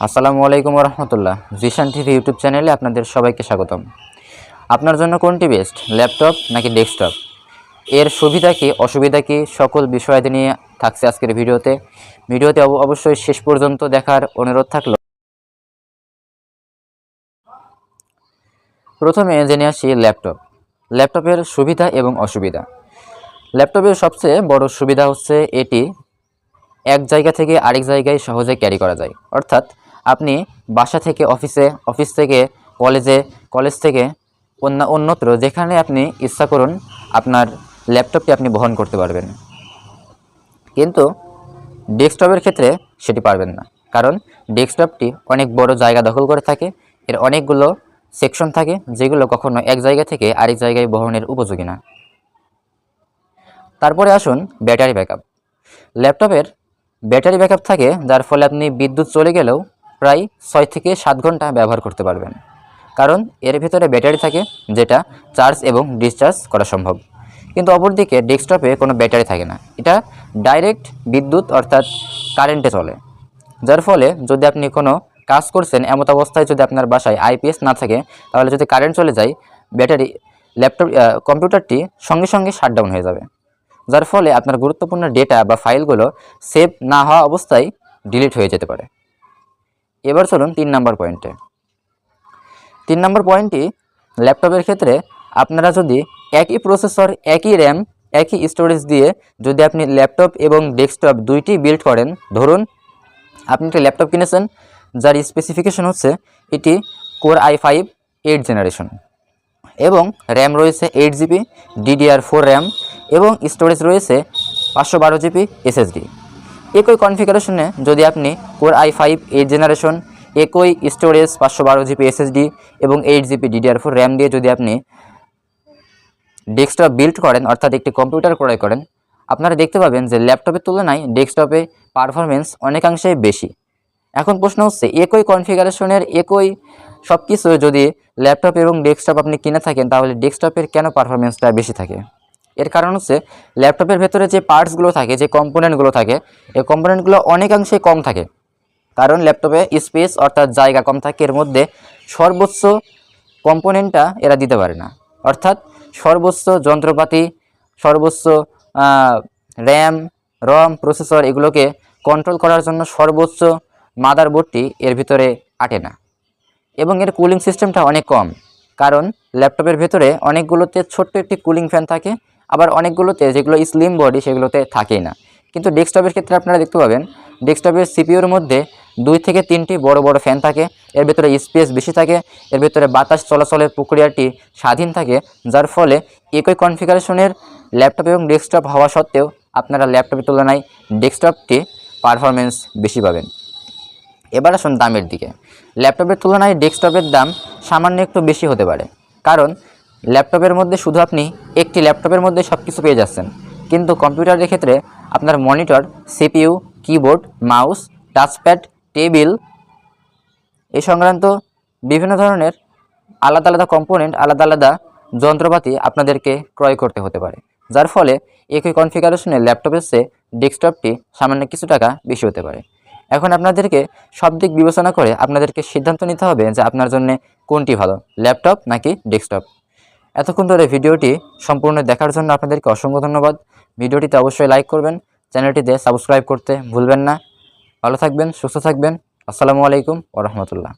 আসসালামু আলাইকুম রহমতুল্লাহ Zeeshan TV YouTube চ্যানেলে আপনাদের সবাইকে স্বাগতম। আপনার জন্য কোনটি বেস্ট, ল্যাপটপ নাকি ডেস্কটপ? এর সুবিধা কি, অসুবিধা কি, সকল বিষয়াদি নিয়ে থাকছে আজকের ভিডিওতে। ভিডিওতে অব- অবশ্যই শেষ পর্যন্ত দেখার অনুরোধ থাকল। প্রথমে জেনে আসি ল্যাপটপ। ল্যাপটপের সুবিধা এবং অসুবিধা। ল্যাপটপের সবচেয়ে বড় সুবিধা হচ্ছে এটি এক জায়গা থেকে আরেক জায়গায় সহজে ক্যারি করা যায়। অর্থাৎ আপনি বাসা থেকে অফিসে অফিস থেকে কলেজে কলেজ থেকে অন্য, অন্যত্র যেখানে আপনি ইচ্ছা করুন আপনার ল্যাপটপটি আপনি বহন করতে পারবেন। কিন্তু ডেস্কটপের ক্ষেত্রে সেটি পারবেন না। কারণ ডেস্কটপটি অনেক বড় জায়গা দখল করে থাকে, এর অনেকগুলো সেকশন থাকে, যেগুলো কখনো এক জায়গা থেকে আরেক জায়গায় বহনের উপযোগী না। তারপরে আসুন ব্যাটারি ব্যাকআপ ল্যাপটপের ব্যাটারি ব্যাকআপ থাকে, যার ফলে আপনি বিদ্যুৎ চলে গেলেও প্রায় ছয় থেকে সাত ঘণ্টা ব্যবহার করতে পারবেন। কারণ এর ভিতরে ব্যাটারি থাকে যেটা চার্জ এবং ডিসচার্জ করা সম্ভব। কিন্তু অপরদিকে ডেস্কটপে কোনো ব্যাটারি থাকে না। এটা ডাইরেক্ট বিদ্যুৎ অর্থাৎ কারেন্টে চলে। যার ফলে যদি আপনি কোনো কাজ করছেন এমত অবস্থায় যদি আপনার বাসায় আইপিএস না থাকে, তাহলে যদি কারেন্ট চলে যায়, ব্যাটারি ল্যাপটপ কম্পিউটারটি সঙ্গে সঙ্গে শাটডাউন হয়ে যাবে। যার ফলে আপনার গুরুত্বপূর্ণ ডেটা বা ফাইলগুলো সেভ না হওয়া অবস্থায় ডিলিট হয়ে যেতে পারে। এবার চলুন তিন নম্বর পয়েন্টে তিন নম্বর পয়েন্টটি ল্যাপটপের ক্ষেত্রে আপনারা যদি একই প্রসেসর একই র্যাম একই স্টোরেজ দিয়ে যদি আপনি ল্যাপটপ এবং ডেস্কটপ দুইটি বিল্ড করেন, ধরুন আপনি একটা ল্যাপটপ কিনেছেন, যার স্পেসিফিকেশন হচ্ছে এটি core i five eight generation এবং র্যাম রয়েছে eight GB DDR four RAM এবং স্টোরেজ রয়েছে পাঁচশো বারো জিবি এসএসডি একই কনফিগারেশনে যদি আপনি core i five eight generation একই স্টোরেজ পাঁচশো বারো জিবি এসএসডি এবং eight GB DDR four RAM দিয়ে যদি আপনি ডেস্কটপ বিল্ড করেন, অর্থাৎ একটি কম্পিউটার ক্রয় করেন, আপনারা দেখতে পাবেন যে ল্যাপটপের তুলনায় ডেস্কটপে পারফরমেন্স অনেকাংশেই বেশি। এখন প্রশ্ন হচ্ছে, একই কনফিগারেশনের একই সব কিছু যদি ল্যাপটপ এবং ডেস্কটপ আপনি কিনে থাকেন, তাহলে ডেস্কটপের কেন পারফরমেন্সটা বেশি থাকে? এর কারণ হচ্ছে ল্যাপটপের ভেতরে যে পার্টসগুলো থাকে, যে কম্পোনেন্টগুলো থাকে, এই কম্পোনেন্টগুলো অনেকাংশে কম থাকে। কারণ ল্যাপটপে স্পেস অর্থাৎ জায়গা কম থাকে, এর মধ্যে সর্বোচ্চ কম্পোনেন্টটা এরা দিতে পারে না। অর্থাৎ সর্বোচ্চ যন্ত্রপাতি, সর্বোচ্চ র্যাম, রম, প্রসেসর এগুলোকে কন্ট্রোল করার জন্য সর্বোচ্চ মাদারবোর্ডটি এর ভিতরে আটে না। এবং এর কুলিং সিস্টেমটা অনেক কম। কারণ ল্যাপটপের ভেতরে অনেকগুলোতে ছোট্ট একটি কুলিং ফ্যান থাকে আবার অনেকগুলোতে যেগুলো স্লিম বডি সেগুলোতে থাকেই না। কিন্তু ডেস্কটপের ক্ষেত্রে আপনারা দেখতে পাবেন, ডেস্কটপের সিপিওর মধ্যে দুই থেকে তিনটি বড় বড় ফ্যান থাকে, এর ভেতরে স্পেস বেশি থাকে, এর ভেতরে বাতাস চলাচলের প্রক্রিয়াটি স্বাধীন থাকে, যার ফলে একই কনফিগারেশনের ল্যাপটপ এবং ডেস্কটপ হওয়া সত্ত্বেও আপনারা ল্যাপটপের তুলনায় ডেস্কটপটি পারফরমেন্স বেশি পাবেন। এবার আসুন দামের দিকে। ল্যাপটপের তুলনায় ডেস্কটপের দাম সামান্য একটু বেশি হতে পারে, কারণ ল্যাপটপের মধ্যে শুধু আপনি একটি ল্যাপটপের মধ্যে সব কিছু পেয়ে যাচ্ছেন। কিন্তু কম্পিউটারের ক্ষেত্রে আপনার monitor, CPU, keyboard, mouse, touchpad, table এই সংক্রান্ত বিভিন্ন ধরনের আলাদা আলাদা কম্পোনেন্ট, আলাদা আলাদা যন্ত্রপাতি আপনাদেরকে ক্রয় করতে হতে পারে। যার ফলে একই কনফিগারেশনের ল্যাপটপের চেয়ে ডেস্কটপটি সামান্য কিছু টাকা বেশি হতে পারে। এখন আপনাদেরকে সব দিক বিবেচনা করে আপনাদেরকে সিদ্ধান্ত নিতে হবে যে আপনার জন্য কোনটি ভালো, ল্যাপটপ নাকি ডেস্কটপ। এতক্ষণ ধরে ভিডিওটি সম্পূর্ণ দেখার জন্য আপনাদেরকে অসংখ্য ধন্যবাদ। ভিডিওটিতে অবশ্যই লাইক করবেন, চ্যানেলটিতে সাবস্ক্রাইব করতে ভুলবেন না। ভালো থাকবেন, সুস্থ থাকবেন। আসসালামু আলাইকুম ওরহমতুল্লাহ